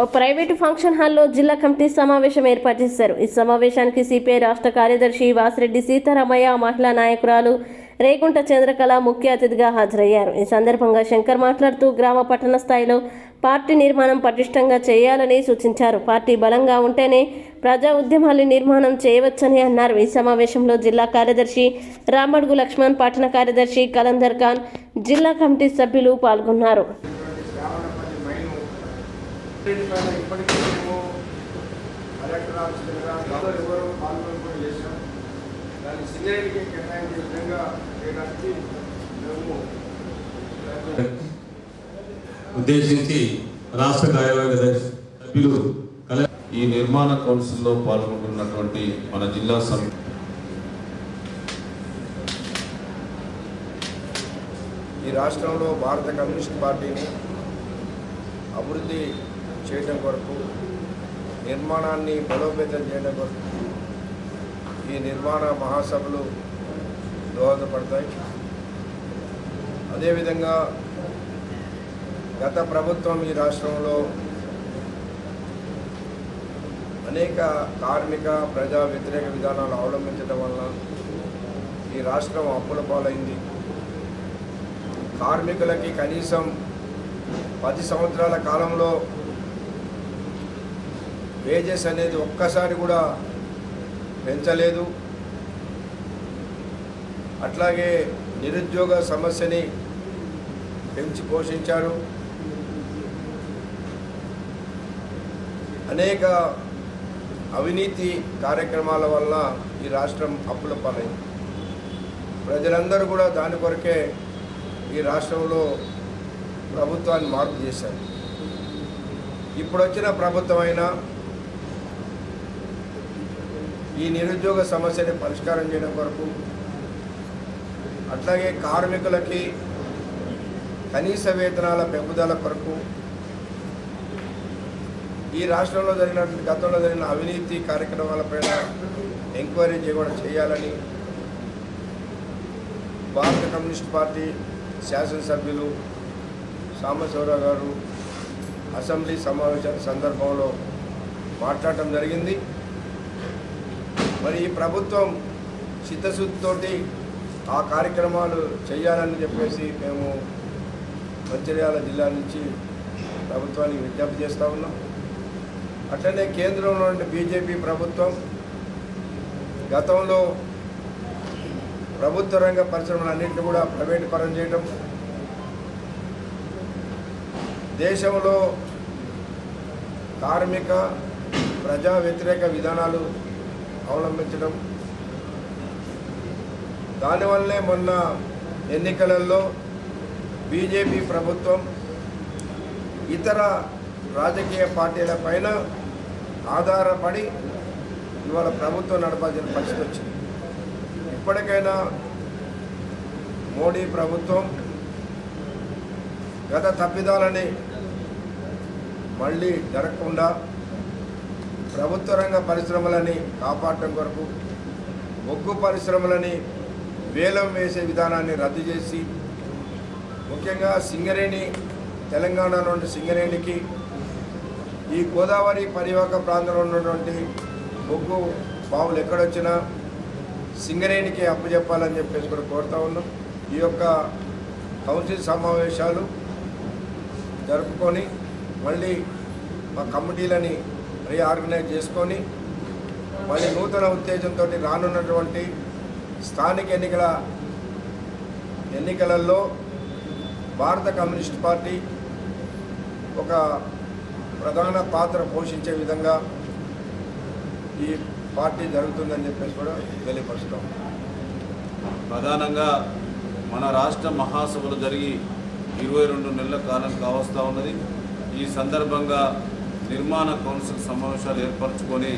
ఓ private function హాల్లో జిల్లా committee సమావేశం ఏర్పాటు చేశారు. ఈ సమావేశానికి సిపిఐ రాష్ట్ర కార్యదర్శి వాసిరెడ్డి సీతారామయ్య మహిళా నాయకురాలు రేగుంట చంద్రకళ ముఖ్య అతిథిగా హాజరయ్యారు. ఈ సందర్భంగా శంకర్ మాట్లాడుతూ గ్రామ పట్టణ స్థాయిలో పార్టీ నిర్మాణం పటిష్టంగా చేయాలని సూచించారు. పార్టీ బలంగా ఉంటేనే ప్రజా ఉద్యమాలు నిర్మాణం చేయవచ్చని అన్నారు. ఈ సమావేశంలో జిల్లా కార్యదర్శి రామడుగు లక్ష్మణ్ పట్టణ కార్యదర్శి కలందర్ ఖాన్ జిల్లా కమిటీ సభ్యులు పాల్గొన్నారు. పైన ఇప్పటికీ మేము కలెక్టర్ ఆఫీస్ దగ్గర గవర్నర్ ఎవరో పాల్గొని కూడా చేశాం. దాన్ని సింగరేణికి కేటాయించే విధంగా చేయడానికి మేము ఉద్దేశించి రాష్ట్ర కార్యవర్గ అధ్యక్ష- సభ్యులు కల ఈ నిర్మాణ కౌన్సిల్లో పాల్గొంటున్నటువంటి మన జిల్లా సం ఈ రాష్ట్రంలో భారత కమ్యూనిస్ట్ పార్టీని అభివృద్ధి చేయడం కొరకు నిర్మాణాన్ని బలోపేతం చేయడం కొరకు ఈ నిర్మాణ మహాసభలు దోహదపడతాయి. అదేవిధంగా గత ప్రభుత్వం ఈ రాష్ట్రంలో అనేక కార్మిక ప్రజా వ్యతిరేక విధానాలు అవలంబించడం వల్ల ఈ రాష్ట్రం అప్పుల పాలైంది. కార్మికులకి కనీసం పది సంవత్సరాల కాలంలో వేజెస్ అనేది ఒక్కసారి కూడా పెంచలేదు. అట్లాగే నిరుద్యోగ సమస్యని పెంచి పోషించారు. అనేక అవినీతి కార్యక్రమాల వల్ల ఈ రాష్ట్రం అప్పుల పాలైంది. ప్రజలందరూ కూడా దాని కొరకే ఈ రాష్ట్రంలో ప్రభుత్వాన్ని మార్పు చేశారు. ఇప్పుడు వచ్చిన ప్రభుత్వం అయినా ఈ నిరుద్యోగ సమస్యని పరిష్కారం చేయడం కొరకు అట్లాగే కార్మికులకి కనీస వేతనాల పెంపుదల కొరకు ఈ రాష్ట్రంలో జరిగిన గతంలో జరిగిన అవినీతి కార్యక్రమాలపైన ఎంక్వైరీ చేయకుండా చేయాలని భారత కమ్యూనిస్ట్ పార్టీ శాసనసభ్యులు సాంబశివరావు గారు అసెంబ్లీ సమావేశాల సందర్భంలో మాట్లాడటం జరిగింది. మరి ఈ ప్రభుత్వం చిత్తశుద్ధితోటి ఆ కార్యక్రమాలు చేయాలని చెప్పేసి మేము మంచిర్యాల జిల్లా నుంచి ప్రభుత్వానికి విజ్ఞప్తి చేస్తూ ఉన్నాం. అట్లనే కేంద్రంలో బీజేపీ ప్రభుత్వం గతంలో ప్రభుత్వ రంగ పరిశ్రమలన్నింటినీ కూడా ప్రైవేటు పరం చేయడం దేశంలో కార్మిక ప్రజా వ్యతిరేక విధానాలు అవలంబించడం. దానివల్లే మొన్న ఎన్నికలలో బీజేపీ ప్రభుత్వం ఇతర రాజకీయ పార్టీల పైన ఆధారపడి ఇవాళ ప్రభుత్వం నడపాల్సిన పరిస్థితి వచ్చింది. ఇప్పటికైనా మోడీ ప్రభుత్వం గత తప్పిదాలని మళ్ళీ జరగకుండా ప్రభుత్వ రంగ పరిశ్రమలని కాపాడటం కొరకు బొగ్గు పరిశ్రమలని వేలం వేసే విధానాన్ని రద్దు చేసి ముఖ్యంగా సింగరేణి తెలంగాణ నుండి సింగరేణికి ఈ గోదావరి పరివాహక ప్రాంతంలో ఉన్నటువంటి బొగ్గు బావులు ఎక్కడొచ్చినా సింగరేణికి అప్పచెప్పాలని చెప్పేసి కూడా కోరుతా ఉన్నాం. ఈ యొక్క కౌన్సిల్ సమావేశాలు జరుపుకొని మళ్ళీ మా కమిటీలని రీఆర్గనైజ్ చేసుకొని మళ్ళీ నూతన ఉత్తేజంతో రానున్నటువంటి స్థానిక ఎన్నికల ఎన్నికలలో భారత కమ్యూనిస్ట్ పార్టీ ఒక ప్రధాన పాత్ర పోషించే విధంగా ఈ పార్టీ జరుగుతుందని చెప్పేసి కూడా తెలియపరుస్తాం. ప్రధానంగా మన రాష్ట్ర మహాసభలు జరిగి ఇరవై రెండు నెలల కాలం కావస్తూ ఉన్నది. ఈ సందర్భంగా నిర్మాణ కౌన్సిల్ సమావేశాలు ఏర్పరచుకొని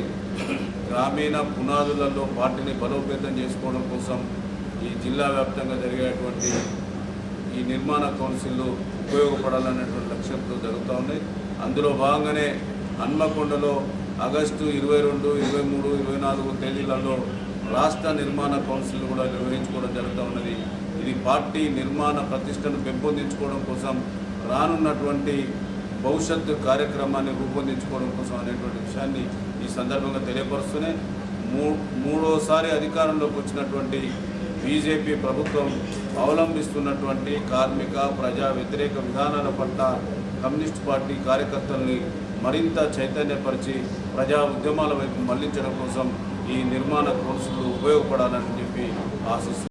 గ్రామీణ పునాదులలో పార్టీని బలోపేతం చేసుకోవడం కోసం ఈ జిల్లా వ్యాప్తంగా జరిగేటువంటి ఈ నిర్మాణ కౌన్సిల్లు ఉపయోగపడాలనేటువంటి లక్ష్యంతో జరుగుతూ ఉన్నాయి. అందులో భాగంగానే హన్మకొండలో ఆగస్టు ఇరవై రెండు ఇరవై మూడు ఇరవై నాలుగు తేదీలలో రాష్ట్ర నిర్మాణ కౌన్సిల్ కూడా నిర్వహించుకోవడం జరుగుతూ ఉన్నది. ఇది పార్టీ నిర్మాణ ప్రతిష్టను పెంపొందించుకోవడం కోసం రానున్నటువంటి భవిష్యత్తు కార్యక్రమాన్ని రూపొందించుకోవడం కోసం అనేటువంటి విషయాన్ని ఈ సందర్భంగా తెలియపరుస్తూనే మూ మూడోసారి అధికారంలోకి వచ్చినటువంటి బీజేపీ ప్రభుత్వం అవలంబిస్తున్నటువంటి కార్మిక ప్రజా వ్యతిరేక విధానాల పట్ల కమ్యూనిస్ట్ పార్టీ కార్యకర్తల్ని మరింత చైతన్యపరిచి ప్రజా ఉద్యమాల వైపు మళ్ళించడం కోసం ఈ నిర్మాణ కోర్సులు ఉపయోగపడాలని చెప్పి ఆశిస్తున్నాను